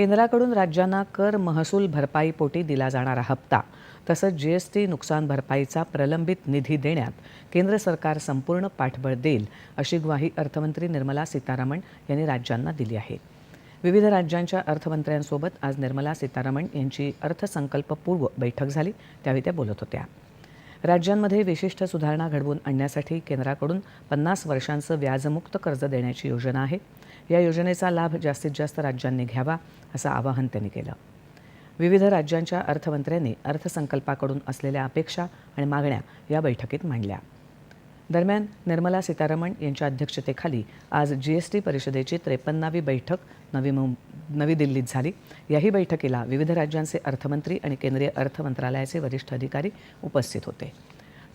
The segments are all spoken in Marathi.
केंद्राकडून राज्यांना कर महसूल भरपाईपोटी दिला जाणारा हप्ता. तसंच जीएसटी नुकसान भरपाईचा प्रलंबित निधी देण्यात केंद्र सरकार संपूर्ण पाठबळ देईल अशी ग्वाही अर्थमंत्री निर्मला सीतारामन यांनी राज्यांना दिली आहे. विविध राज्यांच्या अर्थमंत्र्यांसोबत आज निर्मला सीतारामन यांची अर्थसंकल्पपूर्व बैठक झाली त्यावेळी त्या बोलत होत्या. राज्यांमध्ये विशिष्ट सुधारणा घडवून आणण्यासाठी केंद्राकडून पन्नास वर्षांचं व्याजमुक्त कर्ज देण्याची योजना आहे. या योजनेचा लाभ जास्तीत जास्त राज्यांनी घ्यावा असं आवाहन त्यांनी केलं. विविध राज्यांच्या अर्थमंत्र्यांनी अर्थसंकल्पाकडून असलेल्या अपेक्षा आणि मागण्या या बैठकीत मांडल्या. दरम्यान निर्मला सीतारामन यांच्या अध्यक्षतेखाली आज जी एस टी परिषदेची त्रेपन्नावी बैठक नवी मुं नवी दिल्लीत झाली. याही बैठकीला विविध राज्यांचे अर्थमंत्री आणि केंद्रीय अर्थ मंत्रालयाचे वरिष्ठ अधिकारी उपस्थित होते.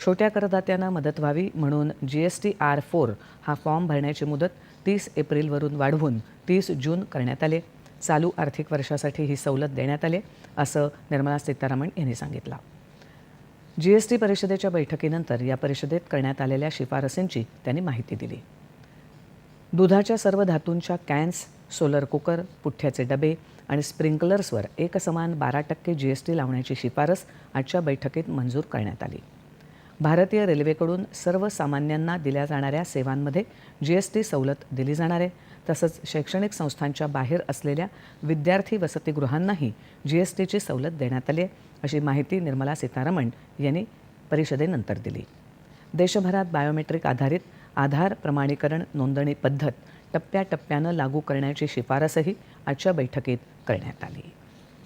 छोट्या करदात्यांना मदत व्हावी म्हणून G S T R four हा फॉर्म भरण्याची मुदत तीस एप्रिलवरून वाढवून तीस जून करण्यात आले. चालू आर्थिक वर्षासाठी ही सवलत देण्यात आली असं निर्मला सीतारामन यांनी सांगितलं. जी एस टी परिषदेच्या बैठकीनंतर या परिषदेत करण्यात आलेल्या शिफारसींची त्यांनी माहिती दिली. दुधाच्या सर्व धातूंच्या कॅन्स सोलर कुकर पुठ्ठ्याचे डबे आणि स्प्रिंकलर्सवर एकसमान बारा टक्के जी एस टी लावण्याची शिफारस आजच्या बैठकीत मंजूर करण्यात आली. भारतीय रेल्वेकडून सर्वसामान्यांना दिल्या जाणाऱ्या सेवांमध्ये जी एस टी सवलत दिली जाणार आहे तसंच शैक्षणिक संस्थांच्या बाहेर असलेल्या विद्यार्थी वसतिगृहांनाही जी एस टीची सवलत देण्यात आली आहे अशी माहिती निर्मला सीतारामन यांनी परिषदेनंतर दिली. देशभरात बायोमेट्रिक आधारित आधार प्रमाणीकरण नोंदणी पद्धत टप्प्याटप्प्यानं लागू करण्याची शिफारसही आजच्या बैठकीत करण्यात आली.